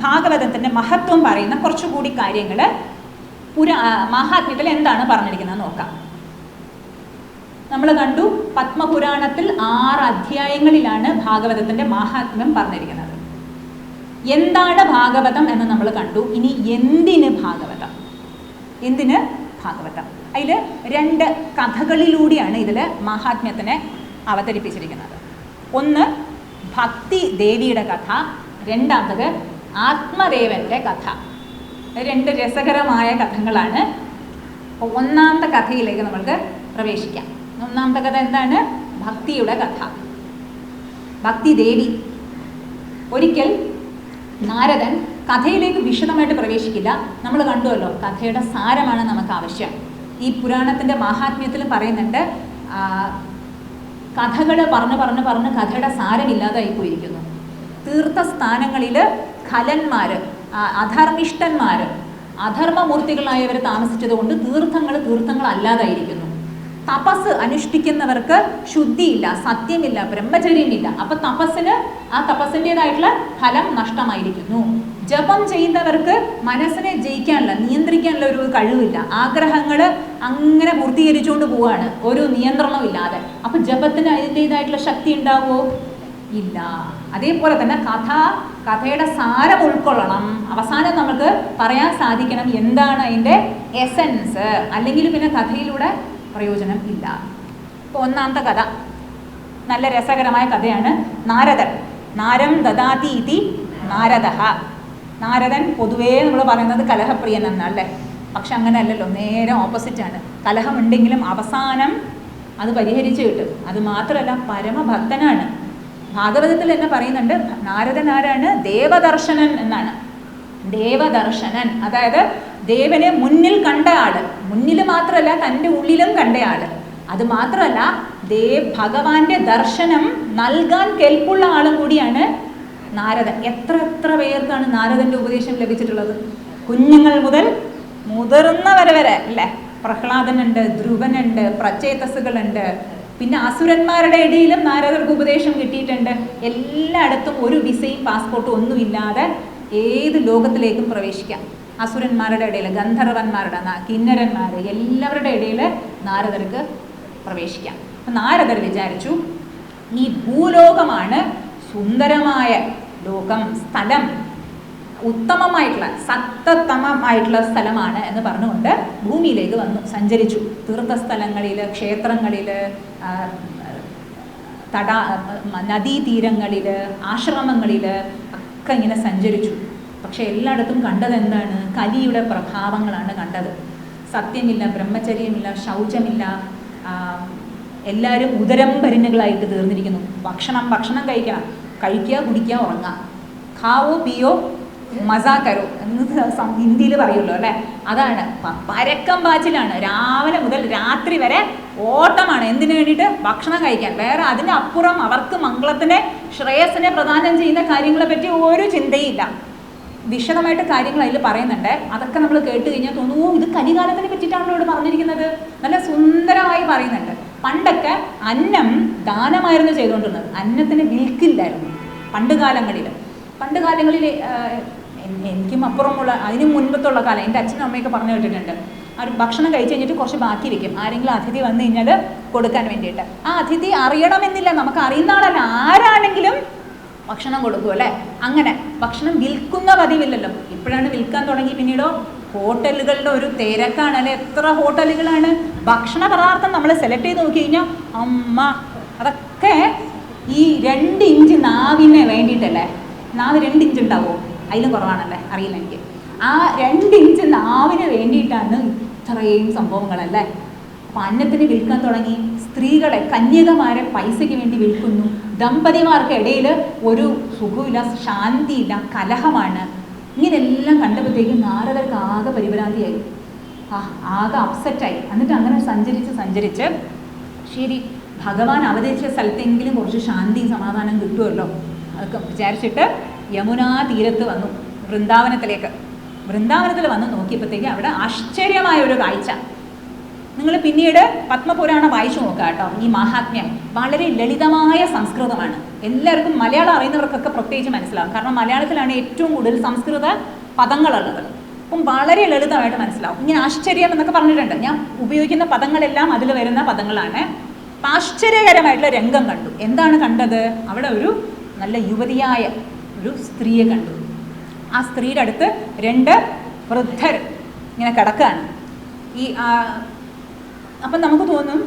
ഭാഗവതത്തിന്റെ മഹത്വം പറയുന്ന കുറച്ചുകൂടി കാര്യങ്ങൾ പുരാ മഹാത്മ്യത്തിൽ എന്താണ് പറഞ്ഞിരിക്കുന്നത് നോക്കാം. നമ്മൾ കണ്ടു പത്മപുരാണത്തിൽ ആറ് അധ്യായങ്ങളിലാണ് ഭാഗവതത്തിന്റെ മഹാത്മ്യം പറഞ്ഞിരിക്കുന്നത്. എന്താണ് ഭാഗവതം എന്ന് നമ്മൾ കണ്ടു. ഇനി എന്തിന് ഭാഗവതം? എന്തിന് ഭാഗവതം? അതിൽ രണ്ട് കഥകളിലൂടെയാണ് ഇതിൽ മാഹാത്മ്യത്തിനെ അവതരിപ്പിച്ചിരിക്കുന്നത്. ഒന്ന് ഭക്തി ദേവിയുടെ കഥ രണ്ടാമത് ആത്മദേവന്റെ കഥ. രണ്ട് രസകരമായ കഥകളാണ്. ഒന്നാമത്തെ കഥയിലേക്ക് നമ്മൾക്ക് പ്രവേശിക്കാം. ഒന്നാമത്തെ കഥ എന്താണ്? ഭക്തിയുടെ കഥ. ഭക്തി ദേവി ഒരിക്കൽ നാരദൻ കഥയിലേക്ക് വിശദമായിട്ട് പ്രവേശിക്കില്ല. നമ്മൾ കണ്ടുവല്ലോ കഥയുടെ സാരമാണ് നമുക്ക് ആവശ്യം. ഈ പുരാണത്തിന്റെ മാഹാത്മ്യത്തിൽ പറയുന്നുണ്ട് കഥകൾ പറഞ്ഞ് പറഞ്ഞ് പറഞ്ഞ് കഥയുടെ സാരമില്ലാതായി പോയിരിക്കുന്നു തീർത്ഥസ്ഥാനങ്ങളിൽ ഖലന്മാർ അധർമ്മിഷ്ടന്മാർ അധർമ്മമൂർത്തികളായവർ താമസിച്ചതുകൊണ്ട് തീർത്ഥങ്ങൾ തീർത്ഥങ്ങൾ അല്ലാതായിരിക്കുന്നു തപസ് അനുഷ്ഠിക്കുന്നവർക്ക് ശുദ്ധിയില്ല സത്യമില്ല ബ്രഹ്മചര്യമില്ല അപ്പൊ തപസ്സിന് ആ തപസ്സിന്റെതായിട്ടുള്ള ഫലം നഷ്ടമായിരിക്കുന്നു. ജപം ചെയ്യുന്നവർക്ക് മനസ്സിനെ ജയിക്കാനുള്ള നിയന്ത്രിക്കാനുള്ള ഒരു കഴിവില്ല. ആഗ്രഹങ്ങൾ അങ്ങനെ പൂർത്തീകരിച്ചുകൊണ്ട് പോവാണ്. ഒരു നിയന്ത്രണവും ഇല്ലാതെ. അപ്പൊ ജപത്തിന് അതിന്റെതായിട്ടുള്ള ശക്തി ഉണ്ടാവോ? ഇല്ല. അതേപോലെ തന്നെ കഥ കഥയുടെ സാരം ഉൾക്കൊള്ളണം. അവസാനം നമുക്ക് പറയാൻ സാധിക്കണം എന്താണ് അതിന്റെ എസൻസ് അല്ലെങ്കിൽ പിന്നെ കഥയിലൂടെ പ്രയോജനം ഇല്ല. ഇപ്പോൾ ഒന്നാമത്തെ കഥ. നല്ല രസകരമായ കഥയാണ് നാരദൻ. നാരം ദദാതി ഇതി നാരദ നാരദൻ പൊതുവേ നമ്മൾ പറയുന്നത് കലഹപ്രിയൻ എന്നാണ് അല്ലേ? പക്ഷെ അങ്ങനെ അല്ലല്ലോ നേരെ ഓപ്പോസിറ്റാണ് കലഹമുണ്ടെങ്കിലും അവസാനം അത് പരിഹരിച്ചു കിട്ടും. അത് മാത്രമല്ല പരമഭക്തനാണ്. ഭാഗവതത്തിൽ എന്നെ പറയുന്നുണ്ട് നാരദൻ ആരാണ്? ദേവദർശനൻ എന്നാണ്. ദേവദർശനൻ അതായത് ദേവനെ മുന്നിൽ കണ്ട ആൾ. മുന്നിൽ മാത്രമല്ല തന്റെ ഉള്ളിലും കണ്ട ആൾ. അത് മാത്രമല്ല ദേവ് ഭഗവാന്റെ ദർശനം നൽകാൻ കെൽപ്പുള്ള ആളും കൂടിയാണ് നാരദൻ. എത്ര എത്ര പേർക്കാണ് നാരദന്റെ ഉപദേശം ലഭിച്ചിട്ടുള്ളത്? കുഞ്ഞുങ്ങൾ മുതൽ മുതിർന്നവരെ വരെ അല്ലേ? പ്രഹ്ലാദനുണ്ട് ധ്രുവനുണ്ട് പ്രചേതസ്സുകളുണ്ട് പിന്നെ അസുരന്മാരുടെ ഇടയിലും നാരദർക്ക് ഉപദേശം കിട്ടിയിട്ടുണ്ട്. എല്ലായിടത്തും ഒരു വിസയും പാസ്പോർട്ടും ഒന്നുമില്ലാതെ ഏത് ലോകത്തിലേക്കും പ്രവേശിക്കാം. അസുരന്മാരുടെ ഇടയിൽ ഗന്ധർവന്മാരുടെ കിന്നരന്മാർ എല്ലാവരുടെ ഇടയിൽ നാരദർക്ക് പ്രവേശിക്കാം. അപ്പം നാരദർ വിചാരിച്ചു ഈ ഭൂലോകമാണ് സുന്ദരമായ ലോകം സ്ഥലം ഉത്തമമായിട്ടുള്ള സത്തമമായിട്ടുള്ള സ്ഥലമാണ് എന്ന് പറഞ്ഞുകൊണ്ട് ഭൂമിയിലേക്ക് വന്നു സഞ്ചരിച്ചു. തീർത്ഥസ്ഥലങ്ങളിൽ ക്ഷേത്രങ്ങളിൽ തടാ നദീതീരങ്ങളിൽ ആശ്രമങ്ങളിൽ ഒക്കെ ഇങ്ങനെ സഞ്ചരിച്ചു. പക്ഷെ എല്ലായിടത്തും കണ്ടത് എന്താണ്? കലിയുടെ പ്രഭാവങ്ങളാണ് കണ്ടത്. സത്യമില്ല ബ്രഹ്മചര്യമില്ല ശൗചമില്ല എല്ലാവരും ഉദരം പരിണകളായിട്ട് തീർന്നിരിക്കുന്നു. ഭക്ഷണം ഭക്ഷണം കഴിക്കണം. കഴിക്കുക കുടിക്കുക ഉറങ്ങുക. ഖാവോ പിയോ മസാ കരു എന്ന് ഹിന്ദിയിൽ പറയുമല്ലോ അല്ലേ? അതാണ്. പരക്കം പാച്ചിലാണ്. രാവിലെ മുതൽ രാത്രി വരെ ഓട്ടമാണ്. എന്തിനു വേണ്ടിയിട്ട്? ഭക്ഷണം കഴിക്കാൻ. വേറെ അതിന്റെ അപ്പുറം അവർക്ക് മംഗളത്തിന്റെ ശ്രേയസിനെ പ്രദാനം ചെയ്യുന്ന കാര്യങ്ങളെ പറ്റി ഒരു ചിന്തയില്ല. വിശദമായിട്ട് കാര്യങ്ങൾ അതിൽ പറയുന്നുണ്ട്. അതൊക്കെ നമ്മൾ കേട്ട് കഴിഞ്ഞാൽ തോന്നുന്നു ഇത് കനികാലത്തിനെ പറ്റിയിട്ടാണല്ലോ ഇവിടെ പറഞ്ഞിരിക്കുന്നത്. നല്ല സുന്ദരമായി പറയുന്നുണ്ട്. പണ്ടൊക്കെ അന്നം ദാനമായിരുന്നു ചെയ്തുകൊണ്ടിരുന്നത്. അന്നത്തിന് വിൽക്കില്ലായിരുന്നു. പണ്ട് കാലങ്ങളിൽ പണ്ട് കാലങ്ങളിൽ എനിക്കും അപ്പുറമുള്ള അതിന് മുൻപത്തുള്ള കാലം എന്റെ അച്ഛനും അമ്മയൊക്കെ പറഞ്ഞു കേട്ടിട്ടുണ്ട്. അവർ ഭക്ഷണം കഴിച്ച് കഴിഞ്ഞിട്ട് കുറച്ച് ബാക്കി വെക്കും ആരെങ്കിലും അതിഥി വന്നു കഴിഞ്ഞാൽ കൊടുക്കാൻ വേണ്ടിയിട്ട്. ആ അതിഥി അറിയണമെന്നില്ല. നമുക്ക് അറിയുന്ന ആളല്ല. ആരാണെങ്കിലും ഭക്ഷണം കൊടുക്കും അല്ലേ? അങ്ങനെ ഭക്ഷണം വിൽക്കുന്ന പതിവില്ലല്ലോ. ഇപ്പോഴാണ് വിൽക്കാൻ തുടങ്ങി. പിന്നീടോ ഹോട്ടലുകളുടെ ഒരു തിരക്കാണ് അല്ലെ? എത്ര ഹോട്ടലുകളാണ്? ഭക്ഷണ പദാർത്ഥം നമ്മൾ സെലക്ട് ചെയ്ത് നോക്കി കഴിഞ്ഞാൽ അമ്മ അതൊക്കെ ഈ രണ്ട് ഇഞ്ച് നാവിനെ വേണ്ടിയിട്ടല്ലേ? നാവ് രണ്ട് ഇഞ്ച് ഉണ്ടാവുമോ അതിലും കുറവാണല്ലേ? അറിയില്ല എനിക്ക്. ആ രണ്ട് ഇഞ്ച് നാവിന് വേണ്ടിയിട്ടാണ് ഇത്രയും സംഭവങ്ങളല്ലേ? അപ്പൊ അന്നത്തിന് വിൽക്കാൻ തുടങ്ങി. സ്ത്രീകളെ കന്യകമാരെ പൈസയ്ക്ക് വേണ്ടി വിൽക്കുന്നു. ദമ്പതിമാർക്ക് ഇടയിൽ ഒരു സുഖമില്ല ശാന്തിയില്ല കലഹമാണ്. ഇങ്ങനെല്ലാം കണ്ടപ്പോഴത്തേക്കും നാരദർക്ക് ആകെ പരിഭ്രാന്തിയായി. ആ ആകെ അപ്സെറ്റായി എന്നിട്ട് അങ്ങനെ സഞ്ചരിച്ച് സഞ്ചരിച്ച് ശരി ഭഗവാൻ അവതരിച്ച സ്ഥലത്തെങ്കിലും കുറച്ച് ശാന്തിയും സമാധാനം കിട്ടുമല്ലോ? അതൊക്കെ വിചാരിച്ചിട്ട് യമുനാ തീരത്ത് വന്നു വൃന്ദാവനത്തിലേക്ക്. വൃന്ദാവനത്തിൽ വന്ന് നോക്കിയപ്പോഴത്തേക്ക് അവിടെ ആശ്ചര്യമായ ഒരു കാഴ്ച. നിങ്ങൾ പിന്നീട് പത്മപുരാണം വായിച്ചു നോക്കുക കേട്ടോ. ഈ മഹാത്മ്യം വളരെ ലളിതമായ സംസ്കൃതമാണ്. എല്ലാവർക്കും മലയാളം അറിയുന്നവർക്കൊക്കെ പ്രത്യേകിച്ച് മനസ്സിലാവും. കാരണം മലയാളത്തിലാണ് ഏറ്റവും കൂടുതൽ സംസ്കൃത പദങ്ങളുള്ളത്. അപ്പം വളരെ ലളിതമായിട്ട് മനസ്സിലാവും. ഇങ്ങനെ ആശ്ചര്യം എന്നൊക്കെ പറഞ്ഞിട്ടുണ്ട്. ഞാൻ ഉപയോഗിക്കുന്ന പദങ്ങളെല്ലാം അതിൽ വരുന്ന പദങ്ങളാണ്. ആശ്ചര്യകരമായിട്ടുള്ള രംഗം കണ്ടു. എന്താണ് കണ്ടത്? അവിടെ ഒരു നല്ല യുവതിയായ ഒരു സ്ത്രീയെ കണ്ടു. ആ സ്ത്രീയുടെ അടുത്ത് രണ്ട് വൃദ്ധർ ഇങ്ങനെ കിടക്കുകയാണ് ഈ അപ്പം നമുക്ക് തോന്നും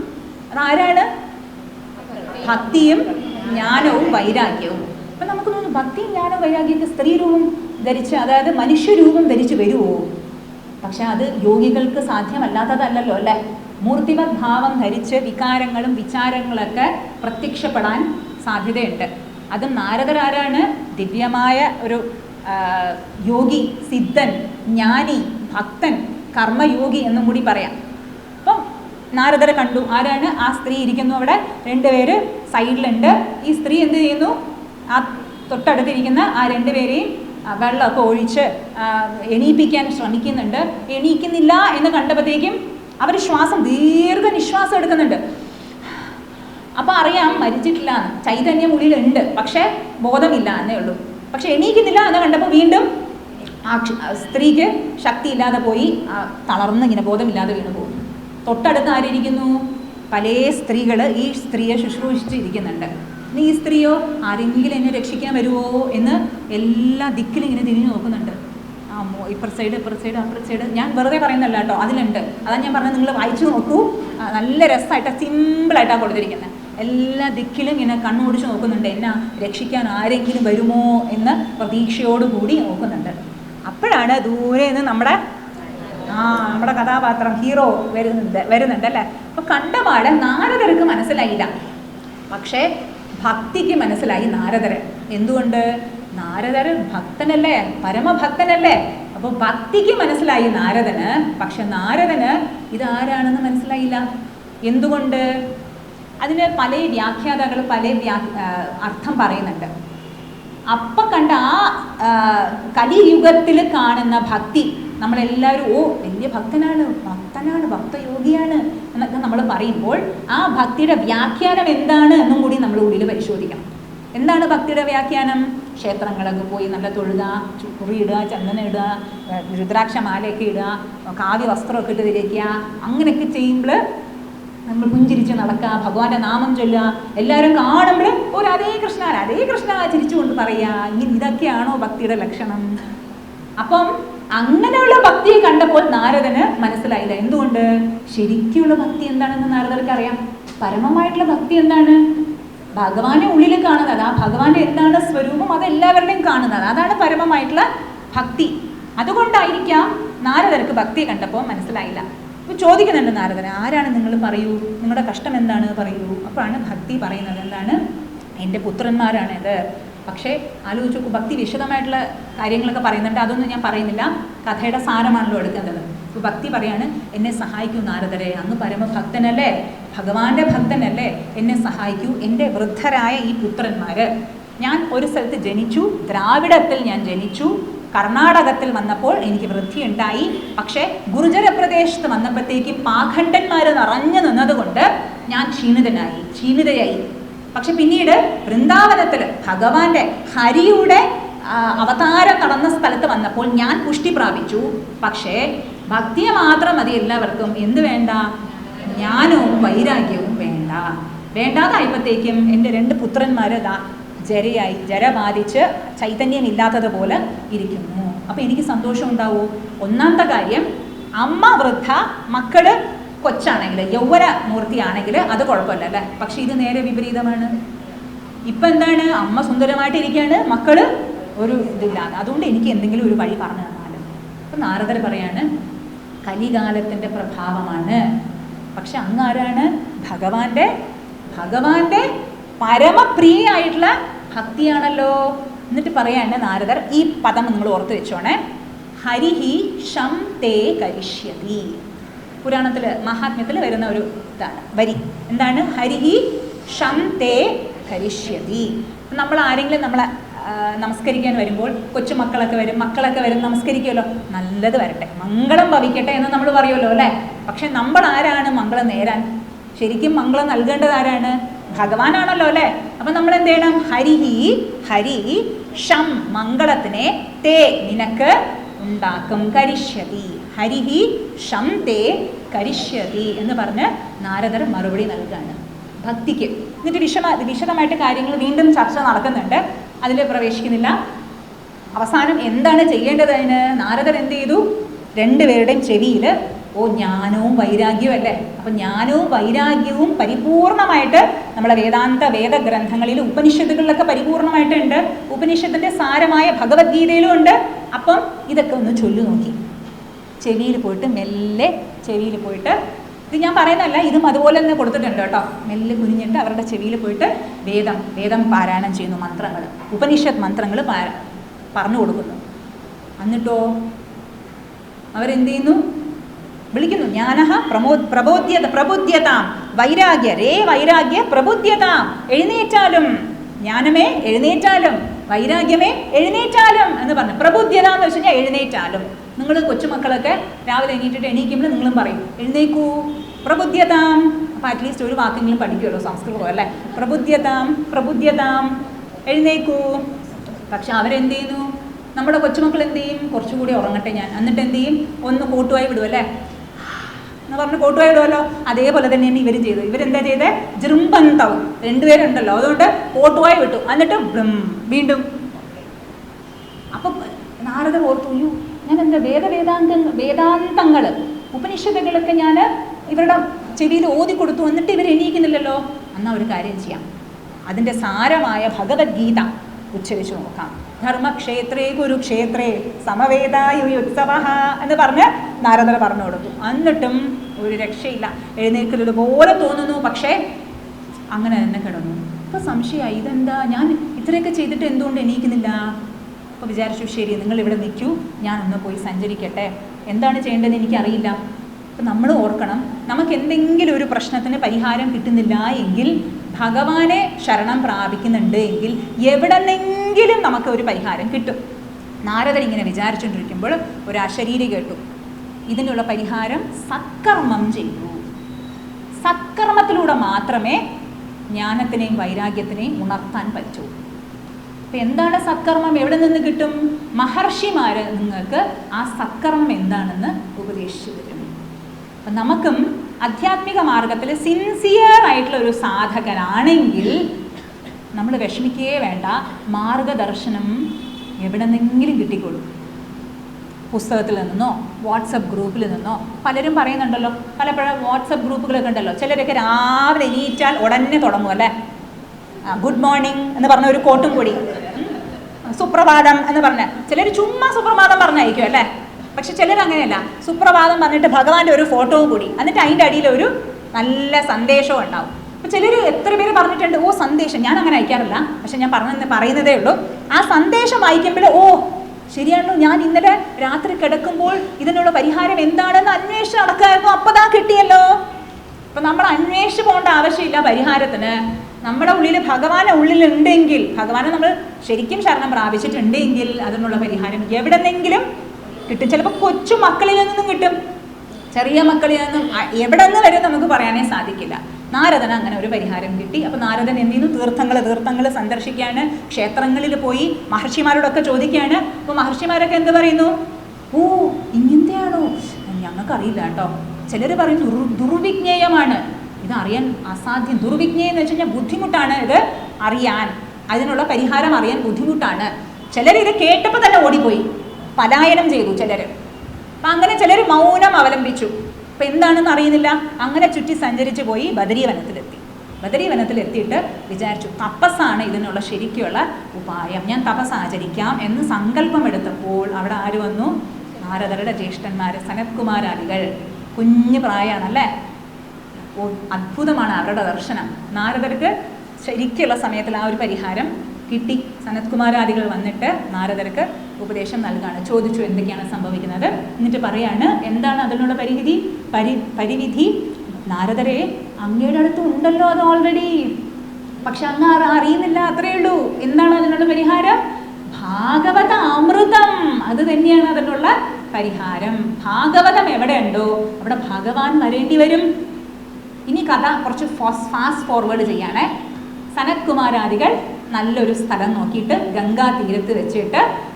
അതാരാണ് ഭക്തിയും ജ്ഞാനവും വൈരാഗ്യവും. അപ്പം നമുക്ക് തോന്നും ഭക്തിയും ജ്ഞാനവും വൈരാഗ്യമൊക്കെ സ്ത്രീ രൂപം ധരിച്ച് അതായത് മനുഷ്യരൂപം ധരിച്ച് വരുമോ പക്ഷെ അത് യോഗികൾക്ക് സാധ്യമല്ലാത്തതല്ലല്ലോ അല്ലേ? മൂർത്തിമത് ഭാവം ധരിച്ച് വികാരങ്ങളും വിചാരങ്ങളൊക്കെ പ്രത്യക്ഷപ്പെടാൻ സാധ്യതയുണ്ട്. അതും നാരദരാരാണ്. ദിവ്യമായ ഒരു യോഗി സിദ്ധൻ ജ്ഞാനി ഭക്തൻ കർമ്മയോഗി എന്നും കൂടി പറയാം. അപ്പം നാരദരെ കണ്ടു. ആരാണ്? ആ സ്ത്രീ ഇരിക്കുന്നു അവിടെ. രണ്ടുപേര് സൈഡിലുണ്ട്. ഈ സ്ത്രീ എന്ത് ചെയ്യുന്നു? ആ തൊട്ടടുത്തിരിക്കുന്ന ആ രണ്ടുപേരെയും വെള്ളമൊക്കെ ഒഴിച്ച് എണീപ്പിക്കാൻ ശ്രമിക്കുന്നുണ്ട്. എണീക്കുന്നില്ല എന്ന് കണ്ടപ്പോഴത്തേക്കും അവർ ശ്വാസം ദീർഘനിശ്വാസം എടുക്കുന്നുണ്ട്. അപ്പോൾ അറിയാം മരിച്ചിട്ടില്ല. ചൈതന്യം ഉള്ളിലുണ്ട്. പക്ഷെ ബോധമില്ല എന്നേ ഉള്ളൂ. പക്ഷെ എണീക്കുന്നില്ല എന്ന് കണ്ടപ്പോൾ വീണ്ടും ആ സ്ത്രീക്ക് ശക്തിയില്ലാതെ പോയി തളർന്ന് ഇങ്ങനെ ബോധമില്ലാതെ വീണു പോകുന്നു. തൊട്ടടുത്ത് ആരിയ്ക്കുന്നു? പല സ്ത്രീകൾ ഈ സ്ത്രീയെ ശുശ്രൂഷിച്ച് ഇരിക്കുന്നുണ്ട്. ഈ സ്ത്രീയോ ആരെങ്കിലും എന്നെ രക്ഷിക്കാൻ വരുമോ എന്ന് എല്ലാ ദിക്കിലും ഇങ്ങനെ തിരിഞ്ഞു നോക്കുന്നുണ്ട്. ആ ഇപ്പുറ സൈഡ് ഇപ്പുറ സൈഡ് അപ്പുറ സൈഡ് ഞാൻ വെറുതെ പറയുന്നല്ല കേട്ടോ അതിലുണ്ട്. അതാ ഞാൻ പറഞ്ഞത് നിങ്ങൾ വായിച്ചു നോക്കൂ. നല്ല രസമായിട്ട് സിമ്പിളായിട്ടാണ് കൊടുത്തിരിക്കുന്നത് എല്ലാ ദിക്കിലും ഇങ്ങനെ കണ്ണുപിടിച്ച് നോക്കുന്നുണ്ട്. എന്നെ രക്ഷിക്കാൻ ആരെങ്കിലും വരുമോ എന്ന് പ്രതീക്ഷയോടുകൂടി നോക്കുന്നുണ്ട്. അപ്പോഴാണ് ദൂരെ നിന്ന് നമ്മുടെ ആ നമ്മുടെ കഥാപാത്രം ഹീറോ വരുന്നുണ്ട് വരുന്നുണ്ട് അല്ലേ? അപ്പൊ കണ്ടപാട് നാരദർക്ക് മനസ്സിലായില്ല. പക്ഷേ ഭക്തിക്ക് മനസ്സിലായി നാരദരൻ എന്തുകൊണ്ട്? നാരദർ ഭക്തനല്ലേ പരമഭക്തനല്ലേ? അപ്പോൾ ഭക്തിക്ക് മനസ്സിലായി നാരദന്. പക്ഷെ നാരദന് ഇതാരാണെന്ന് മനസ്സിലായില്ല. എന്തുകൊണ്ട്? അതിന് പല വ്യാഖ്യാതാക്കൾ പല അർത്ഥം പറയുന്നുണ്ട്. അപ്പം കണ്ട ആ കലിയുഗത്തിൽ കാണുന്ന ഭക്തി നമ്മളെല്ലാവരും ഓ വലിയ ഭക്തനാണ് ഭക്തനാണ് ഭക്തയോഗിയാണ് എന്നൊക്കെ നമ്മൾ പറയുമ്പോൾ ആ ഭക്തിയുടെ വ്യാഖ്യാനം എന്താണ് എന്നും കൂടി നമ്മൾ ഉള്ളിൽ പരിശോധിക്കണം. എന്താണ് ഭക്തിയുടെ വ്യാഖ്യാനം? ക്ഷേത്രങ്ങളൊക്കെ പോയി നല്ല തൊഴുക കുറിയിടുക ചന്ദന ഇടുക ചന്ദനം ഇടുക കാവ്യ വസ്ത്രമൊക്കെ ഇട്ട് ധരിക്കുക അങ്ങനെയൊക്കെ ചെയ്യുമ്പോൾ നമ്മൾ പുഞ്ചിരിച്ച് നടക്കുക ഭഗവാന്റെ നാമം ചൊല്ലുക എല്ലാവരും കാണുമ്പോൾ ഒരു അതേ കൃഷ്ണ അതേ കൃഷ്ണ ചിരിച്ചുകൊണ്ട് പറയുക ഇങ്ങനെ ഇതൊക്കെയാണോ ഭക്തിയുടെ ലക്ഷണം? അപ്പം അങ്ങനെയുള്ള ഭക്തിയെ കണ്ടപ്പോൾ നാരദന് മനസ്സിലായില്ല. എന്തുകൊണ്ട്? ശരിക്കുള്ള ഭക്തി എന്താണെന്ന് നാരദർക്ക് അറിയാം. പരമമായിട്ടുള്ള ഭക്തി എന്താണ്? ഭഗവാന്റെ ഉള്ളിൽ കാണുന്നത് ആ ഭഗവാന്റെ എന്താണ് സ്വരൂപം അത് എല്ലാവരുടെയും കാണുന്നത്. അതാണ് പരമമായിട്ടുള്ള ഭക്തി. അതുകൊണ്ടായിരിക്കാം നാരദർക്ക് ഭക്തി കണ്ടപ്പോൾ മനസ്സിലായില്ല. അപ്പോൾ ചോദിക്കുന്നുണ്ട് നാരദന് ആരാണ് നിങ്ങൾ പറയൂ? നിങ്ങളുടെ കഷ്ടം എന്താണ് പറയൂ? അപ്പോഴാണ് ഭക്തി പറയുന്നത്. എന്താണ്? എന്റെ പുത്രന്മാരാണ് ഇത് പക്ഷേ ആലോചിച്ച് നോക്കൂ ഭക്തി വിശദമായിട്ടുള്ള കാര്യങ്ങളൊക്കെ പറയുന്നുണ്ട്. അതൊന്നും ഞാൻ പറയുന്നില്ല. കഥയുടെ സാരമാണല്ലോ എടുക്കുന്നത് അപ്പോൾ ഭക്തി പറയാണ് എന്നെ സഹായിക്കൂ നാരദരെ. അന്ന് പരമഭക്തനല്ലേ ഭഗവാന്റെ ഭക്തനല്ലേ എന്നെ സഹായിക്കൂ എന്റെ വൃദ്ധരായ ഈ പുത്രന്മാര്. ഞാൻ ഒരു സ്ഥലത്ത് ജനിച്ചു ദ്രാവിഡത്തിൽ ഞാൻ ജനിച്ചു കർണാടകത്തിൽ വന്നപ്പോൾ എനിക്ക് വൃദ്ധിയുണ്ടായി പക്ഷേ ഗുരുജര പ്രദേശത്ത് വന്നപ്പോഴത്തേക്കും പാഖണ്ഡന്മാർ നിറഞ്ഞു നിന്നതുകൊണ്ട് ഞാൻ ക്ഷീണിതനായി ക്ഷീണിതയായി. പക്ഷെ പിന്നീട് വൃന്ദാവനത്തിൽ ഭഗവാന്റെ ഹരിയുടെ അവതാരം നടന്ന സ്ഥലത്ത് വന്നപ്പോൾ ഞാൻ പുഷ്ടി പ്രാപിച്ചു. പക്ഷേ ഭക്തിയെ മാത്രം മതി എല്ലാവർക്കും. എന്ത് വേണ്ട? ജ്ഞാനവും വൈരാഗ്യവും വേണ്ട. വേണ്ടാതായപ്പോഴത്തേക്കും എന്റെ രണ്ട് പുത്രന്മാർ ജരയായി ജര ബാധിച്ച് ചൈതന്യമില്ലാത്തതുപോലെ ഇരിക്കുന്നു. അപ്പോൾ എനിക്ക് സന്തോഷം ഉണ്ടാവൂ. ഒന്നാമത്തെ കാര്യം അമ്മ വൃദ്ധ മക്കൾ കൊച്ചാണെങ്കിൽ യൗവന മൂർത്തിയാണെങ്കിൽ അത് കുഴപ്പമില്ല അല്ലേ? പക്ഷെ ഇത് നേരെ വിപരീതമാണ്. ഇപ്പം എന്താണ്? അമ്മ സുന്ദരമായിട്ട് ഇരിക്കുകയാണ് മക്കൾ ഒരു ഇതില്ലാതെ. അതുകൊണ്ട് എനിക്ക് എന്തെങ്കിലും ഒരു വഴി പറഞ്ഞു തന്നാലും. അപ്പം നാരദർ പറയാണ് കലികാലത്തിന്റെ പ്രഭാവമാണ്. പക്ഷെ അങ്ങാരാണ് ഭഗവാന്റെ ഭഗവാന്റെ പരമപ്രിയായിട്ടുള്ള ഭക്തിയാണല്ലോ. എന്നിട്ട് പറയാണ് നാരദർ ഈ പദം നിങ്ങൾ ഓർത്ത് വെച്ചോണേ. ഹരിഹി ഷം തേ കരിഷ്യതി. പുരാണത്തിൽ മഹാത്മ്യത്തിൽ വരുന്ന ഒരു ഇതാണ് വരി. എന്താണ്? ഹരിഹി ഷം തേ കരിഷ്യതി. നമ്മൾ ആരെങ്കിലും നമ്മളെ നമസ്കരിക്കാൻ വരുമ്പോൾ കൊച്ചുമക്കളൊക്കെ വരും മക്കളൊക്കെ വരും നമസ്കരിക്കുമല്ലോ. നല്ലത് വരട്ടെ. മംഗളം ഭവിക്കട്ടെ എന്ന് നമ്മൾ പറയുമല്ലോ അല്ലേ? പക്ഷെ നമ്മൾ ആരാണ് മംഗളം നേരാൻ? ശരിക്കും മംഗളം നൽകേണ്ടത് ആരാണ്? ഭഗവാനാണല്ലോ അല്ലേ? അപ്പൊ നമ്മൾ എന്ത് ചെയ്യണം ഹരിഹി ഹരി ഷം മംഗളത്തിനെ തേ നിനക്ക് ഉണ്ടാക്കും കരിഷ്യതി. ഹരിഹി ഷം തേ കരിഷ്യതി എന്ന് പറഞ്ഞ് നാരദർ മറുപടി നൽകുകയാണ് ഭക്തിക്ക്. എന്നിട്ട് വിശമ വിശദമായിട്ട് കാര്യങ്ങൾ വീണ്ടും ചർച്ച നടക്കുന്നുണ്ട്. അതിൽ പ്രവേശിക്കുന്നില്ല. അവസാനം എന്താണ് ചെയ്യേണ്ടത് അതിന്? നാരദർ എന്ത് ചെയ്തു? രണ്ടുപേരുടെയും ചെവിയിൽ ഓ ജ്ഞാനവും വൈരാഗ്യവും അല്ലേ അപ്പൊ ജ്ഞാനവും വൈരാഗ്യവും പരിപൂർണമായിട്ട് നമ്മുടെ വേദാന്ത വേദഗ്രന്ഥങ്ങളിൽ ഉപനിഷത്തുകളിലൊക്കെ പരിപൂർണമായിട്ടുണ്ട്. ഉപനിഷത്തിന്റെ സാരമായ ഭഗവത്ഗീതയിലും ഉണ്ട്. അപ്പം ഇതൊക്കെ ഒന്ന് ചൊല്ലു നോക്കി. ചെവിയിൽ പോയിട്ട് മെല്ലെ ചെവിയിൽ പോയിട്ട് ഇത് ഞാൻ പറയുന്നതല്ല ഇതും അതുപോലെ തന്നെ കൊടുത്തിട്ടുണ്ട് കേട്ടോ. മെല്ലെ കുനിഞ്ഞിട്ട് അവരുടെ ചെവിയിൽ പോയിട്ട് വേദം വേദം പാരായണം ചെയ്യുന്നു മന്ത്രങ്ങൾ ഉപനിഷത്ത് മന്ത്രങ്ങൾ പറഞ്ഞു കൊടുക്കുന്നു. എന്നിട്ടോ? അവരെന്ത് ചെയ്യുന്നു? വിളിക്കുന്നു. ജ്ഞാനഹ പ്രമോ പ്രബോധ്യത പ്രബുദ്ധ്യതാം. വൈരാഗ്യ രേ വൈരാഗ്യ പ്രബുദ്ധ്യതാം. എഴുന്നേറ്റാലും ജ്ഞാനമേ എഴുന്നേറ്റാലും വൈരാഗ്യമേ എഴുന്നേറ്റാലും എന്ന് പറഞ്ഞു. പ്രബുദ്ധ്യത എന്ന് വെച്ച് കഴിഞ്ഞാൽ എഴുന്നേറ്റാലും. നിങ്ങൾ കൊച്ചുമക്കളൊക്കെ രാവിലെ എണീറ്റിട്ട് എണീക്കുമ്പോൾ നിങ്ങളും പറയും എഴുന്നേക്കൂ. പ്രബുദ്ധ്യതാം. അപ്പം അറ്റ്ലീസ്റ്റ് ഒരു വാക്കെങ്കിലും പഠിക്കുമല്ലോ സംസ്കൃതം അല്ലേ? പ്രബുദ്ധ്യതാം പ്രബുദ്ധ്യതാം. എഴുന്നേക്കൂ. പക്ഷെ അവരെന്ത് ചെയ്യുന്നു നമ്മുടെ കൊച്ചുമക്കൾ എന്ത് ചെയ്യും? കുറച്ചുകൂടി ഉറങ്ങട്ടെ ഞാൻ. എന്നിട്ട് എന്ത് ചെയ്യും? ഒന്ന് കൂട്ടുമായി വിടും അല്ലേ എന്ന് പറഞ്ഞ് കോട്ടുവായിടുമല്ലോ അതേപോലെ തന്നെയാണ് ഇവർ ചെയ്തത്. ഇവരെന്താ ചെയ്തത് ജൃംബന്തവും രണ്ടുപേരുണ്ടല്ലോ. അതുകൊണ്ട് കോട്ടുവായി വിട്ടു. എന്നിട്ട് വീണ്ടും. അപ്പൊ നാരദർ ഓർത്തു ഞാൻ എന്താ വേദവേദാന്ത വേദാന്തങ്ങൾ ഉപനിഷത്തുകളൊക്കെ ഞാൻ ഇവരുടെ ചെവിയിൽ ഓതി കൊടുത്തു. എന്നിട്ട് ഇവർ എണീക്കുന്നില്ലല്ലോ? എന്നാ ഒരു കാര്യം ചെയ്യാം. അതിന്റെ സാരമായ ഭഗവത്ഗീത ഉച്ചരിച്ചു നോക്കാം. ധർമ്മക്ഷേത്രേ കുരുക്ഷേത്രേ സമവേദായുത്സവ എന്ന് പറഞ്ഞ് നാരദർ പറഞ്ഞു കൊടുത്തു. എന്നിട്ടും ഒരു രക്ഷയില്ല. എഴുന്നേൽക്കലൊരു പോലെ തോന്നുന്നു. പക്ഷേ അങ്ങനെ തന്നെ കിടന്നു. അപ്പോൾ സംശയമായി ഇതെന്താ? ഞാൻ ഇത്രയൊക്കെ ചെയ്തിട്ട് എന്തുകൊണ്ട് എണീക്കുന്നില്ല? അപ്പോൾ വിചാരിച്ചു ശരി നിങ്ങൾ ഇവിടെ നിൽക്കൂ. ഞാൻ ഒന്ന് പോയി സഞ്ചരിക്കട്ടെ. എന്താണ് ചെയ്യേണ്ടതെന്ന് എനിക്കറിയില്ല. അപ്പം നമ്മൾ ഓർക്കണം. നമുക്ക് എന്തെങ്കിലും ഒരു പ്രശ്നത്തിന് പരിഹാരം കിട്ടുന്നില്ല എങ്കിൽ ഭഗവാനെ ശരണം പ്രാപിക്കുന്നുണ്ട് എങ്കിൽ എവിടെ നിന്നെങ്കിലും നമുക്ക് ഒരു പരിഹാരം കിട്ടും. നാരദൻ ഇങ്ങനെ വിചാരിച്ചുകൊണ്ടിരിക്കുമ്പോൾ ഒരു അശരീരി കേട്ടു. ഇതിനുള്ള പരിഹാരം സത്കർമ്മം ചെയ്യൂ സത്കർമ്മത്തിലൂടെ മാത്രമേ ജ്ഞാനത്തിനെയും വൈരാഗ്യത്തിനെയും ഉണർത്താൻ പറ്റൂ. അപ്പം എന്താണ് സത്കർമ്മം? എവിടെ നിന്ന് കിട്ടും? മഹർഷിമാർ നിങ്ങൾക്ക് ആ സത്കർമ്മം എന്താണെന്ന് ഉപദേശിച്ചു തരും. അപ്പം നമുക്കും ആധ്യാത്മിക മാർഗത്തിൽ സിൻസിയർ ആയിട്ടുള്ള ഒരു സാധകനാണെങ്കിൽ നമ്മൾ വിഷമിക്കുകയേ വേണ്ട. മാർഗദർശനം എവിടെ നിന്നെങ്കിലും കിട്ടിക്കൊള്ളും പുസ്തകത്തിൽ നിന്നോ വാട്സപ്പ് ഗ്രൂപ്പിൽ നിന്നോ. പലരും പറയുന്നുണ്ടല്ലോ പലപ്പോഴും വാട്സപ്പ് ഗ്രൂപ്പുകളൊക്കെ ഉണ്ടല്ലോ. ചിലരൊക്കെ രാവിലെ എണീറ്റാൽ ഉടനെ തുടങ്ങും അല്ലേ? ഗുഡ് മോർണിംഗ് എന്ന് പറഞ്ഞ ഒരു കോട്ടും കൂടി. സുപ്രഭാതം എന്ന് പറഞ്ഞ. ചിലർ ചുമ്മാ സുപ്രഭാതം പറഞ്ഞയക്കും അല്ലേ? പക്ഷെ ചിലർ അങ്ങനെയല്ല സുപ്രഭാതം പറഞ്ഞിട്ട് ഭഗവാന്റെ ഒരു ഫോട്ടോ കൂടി. എന്നിട്ട് അതിന്റെ അടിയിൽ ഒരു നല്ല സന്ദേശവും ഉണ്ടാവും. അപ്പൊ ചിലർ എത്ര പേര് പറഞ്ഞിട്ടുണ്ട് ഓ സന്ദേശം. ഞാൻ അങ്ങനെ അയക്കാറില്ല. പക്ഷെ ഞാൻ പറഞ്ഞ പറയുന്നതേ ഉള്ളൂ. ആ സന്ദേശം വായിക്കുമ്പോൾ ഓ ശരിയാണല്ലോ. ഞാൻ ഇന്നലെ രാത്രി കിടക്കുമ്പോൾ ഇതിനുള്ള പരിഹാരം എന്താണെന്ന് അന്വേഷിച്ച് നടക്കായിരുന്നു അപ്പതാ കിട്ടിയല്ലോ. അപ്പൊ നമ്മൾ അന്വേഷിച്ച് പോകേണ്ട ആവശ്യമില്ല പരിഹാരത്തിന്. നമ്മുടെ ഉള്ളിൽ ഭഗവാനെ ഉള്ളിലുണ്ടെങ്കിൽ ഭഗവാനെ നമ്മൾ ശരിക്കും ശരണം പ്രാപിച്ചിട്ടുണ്ടെങ്കിൽ അതിനുള്ള പരിഹാരം എവിടെന്നെങ്കിലും കിട്ടും. ചിലപ്പോൾ കൊച്ചു മക്കളിൽ നിന്നും കിട്ടും. ചെറിയ മക്കളിൽ നിന്നും എവിടെ നിന്ന് വരെ നമുക്ക് പറയാനേ സാധിക്കില്ല. നാരദന അങ്ങനെ ഒരു പരിഹാരം കിട്ടി. അപ്പോൾ നാരദൻ എന്ത് ചെയ്യുന്നു? തീർത്ഥങ്ങൾ തീർത്ഥങ്ങൾ സന്ദർശിക്കുകയാണ് ക്ഷേത്രങ്ങളിൽ പോയി മഹർഷിമാരോടൊക്കെ ചോദിക്കുകയാണ് അപ്പോൾ മഹർഷിമാരൊക്കെ എന്ത് പറയുന്നു? ഓ ഇങ്ങനത്തെയാണോ? ഞങ്ങൾക്കറിയില്ല കേട്ടോ. ചിലർ പറയും ദുർ ദുർവിജ്ഞേയമാണ്. ഇത് അറിയാൻ അസാധ്യം. ദുർവിജ്ഞേയം എന്ന് വെച്ച് കഴിഞ്ഞാൽ ബുദ്ധിമുട്ടാണ് ഇത് അറിയാൻ. അതിനുള്ള പരിഹാരം അറിയാൻ ബുദ്ധിമുട്ടാണ്. ചിലർ ഇത് കേട്ടപ്പോൾ തന്നെ ഓടിപ്പോയി. പലായനം ചെയ്തു ചിലർ അപ്പം അങ്ങനെ ചിലർ മൗനം അവലംബിച്ചു. അപ്പം എന്താണെന്ന് അറിയുന്നില്ല. അങ്ങനെ ചുറ്റി സഞ്ചരിച്ച് പോയി ബദരീവനത്തിലെത്തി. ബദരീവനത്തിൽ എത്തിയിട്ട് വിചാരിച്ചു തപസ്സാണ് ഇതിനുള്ള ശരിക്കുള്ള ഉപായം. ഞാൻ തപസ് ആചരിക്കാം എന്ന് സങ്കല്പം എടുത്തപ്പോൾ അവിടെ ആര് വന്നു? നാരദരുടെ ജ്യേഷ്ഠന്മാർ സനത്കുമാരാദികൾ. കുഞ്ഞു പ്രായമാണല്ലേ അത്ഭുതമാണ് അവരുടെ ദർശനം. നാരദർക്ക് ശരിക്കുള്ള സമയത്തിൽ ആ ഒരു പരിഹാരം കിട്ടി. സനത്കുമാരാദികൾ വന്നിട്ട് നാരദർക്ക് ഉപദേശം നൽകുകയാണ് ചോദിച്ചു എന്തൊക്കെയാണ് സംഭവിക്കുന്നത്. എന്നിട്ട് പറയാണ് എന്താണ് അതിനുള്ള പരിഹിതി? പരി പരിവിധി? നാരദരെ അങ്ങയുടെ അടുത്ത് ഉണ്ടല്ലോ അത് ഓൾറെഡി പക്ഷെ അങ്ങ് അറി- അറിയുന്നില്ല അത്രയേ ഉള്ളൂ. എന്താണ് അതിനുള്ള പരിഹാരം? ഭാഗവത അമൃതം. അത് തന്നെയാണ് അതിനുള്ള പരിഹാരം. ഭാഗവതം എവിടെ ഉണ്ടോ? അവിടെ ഭഗവാൻ വരേണ്ടി വരും. ഇനി കഥ കുറച്ച് ഫാസ്റ്റ് ഫോർവേഡ് ചെയ്യാണേ. സനത്കുമാരാദികൾ നല്ലൊരു സ്ഥലം നോക്കിയിട്ട് ഗംഗാ തീരത്ത് വെച്ചിട്ട്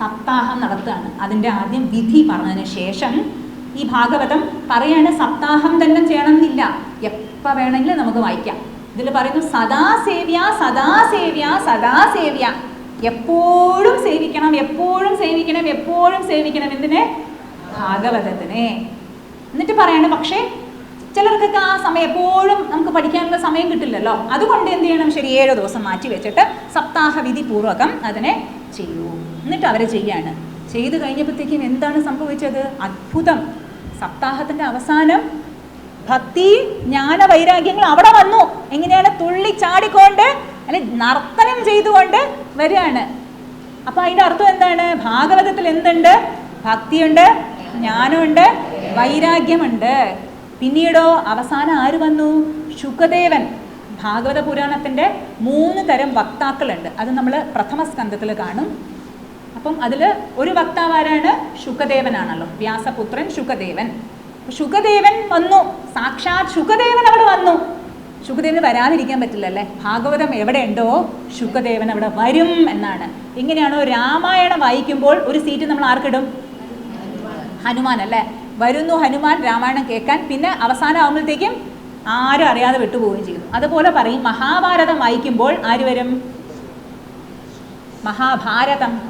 സപ്താഹം നടത്തുകയാണ്. അതിന്റെ ആദ്യം വിധി പറഞ്ഞതിന് ശേഷം ഈ ഭാഗവതം പറയാണ് സപ്താഹം തന്നെ ചെയ്യണമെന്നില്ല. എപ്പോൾ വേണമെങ്കിലും നമുക്ക് വായിക്കാം. ഇതിൽ പറയുന്നു സദാ സേവ്യ സദാ സേവ്യ സദാ സേവ്യ. എപ്പോഴും സേവിക്കണം എപ്പോഴും സേവിക്കണം എപ്പോഴും സേവിക്കണം എന്തിനെ? ഭാഗവതത്തിനെ. എന്നിട്ട് പറയാണ് പക്ഷേ ചിലർക്കൊക്കെ ആ സമയം എപ്പോഴും നമുക്ക് പഠിക്കാനുള്ള സമയം കിട്ടില്ലല്ലോ. അതുകൊണ്ട് എന്ത് ചെയ്യണം? ശരി ഏഴ് ദിവസം മാറ്റി വെച്ചിട്ട് സപ്താഹ വിധി പൂർവകം അതിനെ ചെയ്യൂ എന്നിട്ട് അവർ ചെയ്യാണ്. ചെയ്തു കഴിഞ്ഞപ്പോഴത്തേക്കും എന്താണ് സംഭവിച്ചത്? അത്ഭുതം. സപ്താഹത്തിന്റെ അവസാനം ഭക്തി ജ്ഞാന വൈരാഗ്യങ്ങൾ അവിടെ വന്നു. എങ്ങനെയാണ്? തുള്ളി ചാടിക്കൊണ്ട് അല്ലെ നർത്തനം ചെയ്തുകൊണ്ട് വരികയാണ്. അപ്പൊ അതിന്റെ അർത്ഥം എന്താണ്? ഭാഗവതത്തിൽ എന്തുണ്ട്? ഭക്തിയുണ്ട് ജ്ഞാനമുണ്ട് വൈരാഗ്യമുണ്ട്. പിന്നീടോ അവസാനം ആര് വന്നു? ശുഖദേവൻ ഭാഗവത പുരാണത്തിന്റെ മൂന്ന് തരം വക്താക്കളുണ്ട്. അത് നമ്മൾ പ്രഥമ സ്കന്ധത്തിൽ കാണും. അപ്പം അതിൽ ഒരു വക്താവ് ആരാണ്? ശുഖദേവനാണല്ലോ. വ്യാസപുത്രൻ ശുഖദേവൻ. ശുഖദേവൻ വന്നു. സാക്ഷാത് ശുഖദേവൻ അവിടെ വന്നു. ശുഖദേവന് വരാതിരിക്കാൻ പറ്റില്ലല്ലേ ഭാഗവതം എവിടെയുണ്ടോ ശുഖദേവൻ അവിടെ വരും എന്നാണ്. ഇങ്ങനെയാണോ രാമായണം വായിക്കുമ്പോൾ ഒരു സീറ്റ് നമ്മൾ ആർക്കിടും ഹനുമാൻ അല്ലേ? വരുന്നു ഹനുമാൻ രാമായണം കേൾക്കാൻ. പിന്നെ അവസാനം ആകുമ്പോഴത്തേക്കും ആരും അറിയാതെ വിട്ടുപോവുകയും ചെയ്തു അതുപോലെ പറയും മഹാഭാരതം വായിക്കുമ്പോൾ ആര് വരും? മഹാഭാരതം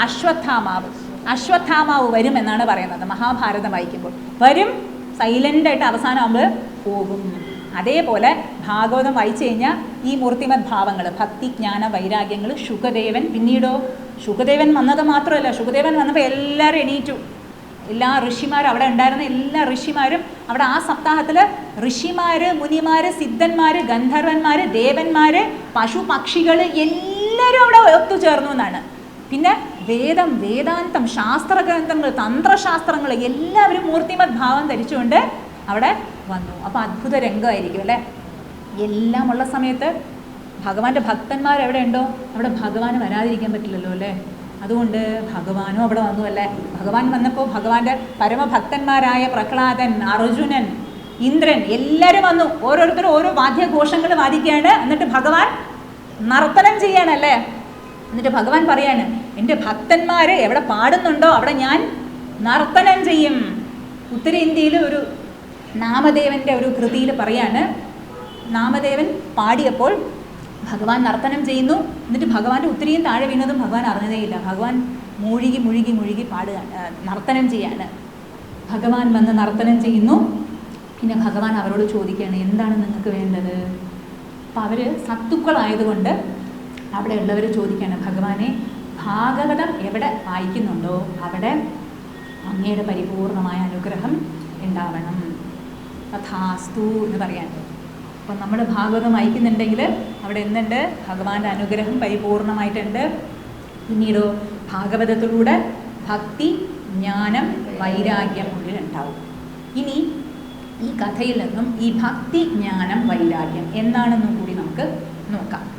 അശ്വത്ഥാമാവ്. അശ്വത്ഥാമാവ് വരും എന്നാണ് പറയുന്നത് മഹാഭാരതം വായിക്കുമ്പോൾ. വരും സൈലന്റ് ആയിട്ട് അവസാനമാകുമ്പോൾ പോകും. അതേപോലെ ഭാഗവതം വായിച്ചു കഴിഞ്ഞാൽ ഈ മൂർത്തിമത് ഭാവങ്ങൾ ഭക്തി ജ്ഞാന വൈരാഗ്യങ്ങൾ ശുഖദേവൻ പിന്നീടോ ശുഖദേവൻ വന്നത് മാത്രമല്ല ശുഖദേവൻ വന്നപ്പോൾ എല്ലാവരും എണീറ്റു. എല്ലാ ഋഷിമാരും അവിടെ ഉണ്ടായിരുന്ന എല്ലാ ഋഷിമാരും അവിടെ ആ സപ്താഹത്തിൽ ഋഷിമാര് മുനിമാര് സിദ്ധന്മാര് ഗന്ധർവന്മാര് ദേവന്മാര് പശു പക്ഷികൾ എല്ലാവരും അവിടെ ഒത്തുചേർന്നു എന്നാണ്. പിന്നെ വേദം വേദാന്തം ശാസ്ത്രഗ്രന്ഥങ്ങൾ തന്ത്രശാസ്ത്രങ്ങൾ എല്ലാവരും മൂർത്തിമത് ഭാവം ധരിച്ചുകൊണ്ട് അവിടെ വന്നു. അപ്പോൾ അത്ഭുത രംഗമായിരിക്കും അല്ലേ? എല്ലാം ഉള്ള സമയത്ത് ഭഗവാന്റെ ഭക്തന്മാർ എവിടെ ഉണ്ടോ അവിടെ ഭഗവാന് വരാതിരിക്കാൻ പറ്റില്ലല്ലോ അല്ലേ? അതുകൊണ്ട് ഭഗവാനും അവിടെ വന്നു അല്ലേ? ഭഗവാൻ വന്നപ്പോൾ ഭഗവാന്റെ പരമഭക്തന്മാരായ പ്രഹ്ലാദൻ അർജുനൻ ഇന്ദ്രൻ എല്ലാവരും വന്നു. ഓരോരുത്തരും ഓരോ വാദ്യഘോഷങ്ങൾ വാദിക്കുകയാണ്. എന്നിട്ട് ഭഗവാൻ നർത്തനം ചെയ്യാണല്ലേ എന്നിട്ട് ഭഗവാൻ പറയാണ് എന്റെ ഭക്തന്മാര് എവിടെ പാടുന്നുണ്ടോ അവിടെ ഞാൻ നർത്തനം ചെയ്യും. ഉത്തരേന്ത്യയിൽ ഒരു നാമദേവന്റെ ഒരു കൃതിയിൽ പറയാണ് നാമദേവൻ പാടിയപ്പോൾ ഭഗവാൻ നർത്തനം ചെയ്യുന്നു. എന്നിട്ട് ഭഗവാന്റെ ഒത്തിരിയും താഴെ വീണതും ഭഗവാൻ അറിഞ്ഞതേയില്ല. ഭഗവാൻ മുഴുകി മുഴുകി മുഴുകി പാടുകയാണ്. നർത്തനം ചെയ്യാണ്. ഭഗവാൻ വന്ന് നർത്തനം ചെയ്യുന്നു. പിന്നെ ഭഗവാൻ അവരോട് ചോദിക്കുകയാണ് എന്താണ് നിങ്ങൾക്ക് വേണ്ടത്? അപ്പം അവർ സത്തുക്കളായതുകൊണ്ട് അവിടെ ഉള്ളവർ ചോദിക്കുകയാണ് ഭഗവാനെ ഭാഗവതം എവിടെ വായിക്കുന്നുണ്ടോ? അവിടെ അങ്ങയുടെ പരിപൂർണമായ അനുഗ്രഹം ഉണ്ടാവണം. കഥാസ്തു എന്ന് പറയാൻ അപ്പം നമ്മൾ ഭാഗവതം വായിക്കുന്നുണ്ടെങ്കിൽ അവിടെ എന്തുണ്ട് ഭഗവാന്റെ അനുഗ്രഹം പരിപൂർണമായിട്ടുണ്ട്. പിന്നീടോ ഭാഗവതത്തിലൂടെ ഭക്തി ജ്ഞാനം വൈരാഗ്യം ഉള്ളിൽ ഉണ്ടാവും. ഇനി ഈ കഥയിൽ നിന്നും ഈ ഭക്തി ജ്ഞാനം വൈരാഗ്യം എന്താണെന്നും കൂടി നമുക്ക് നോക്കാം.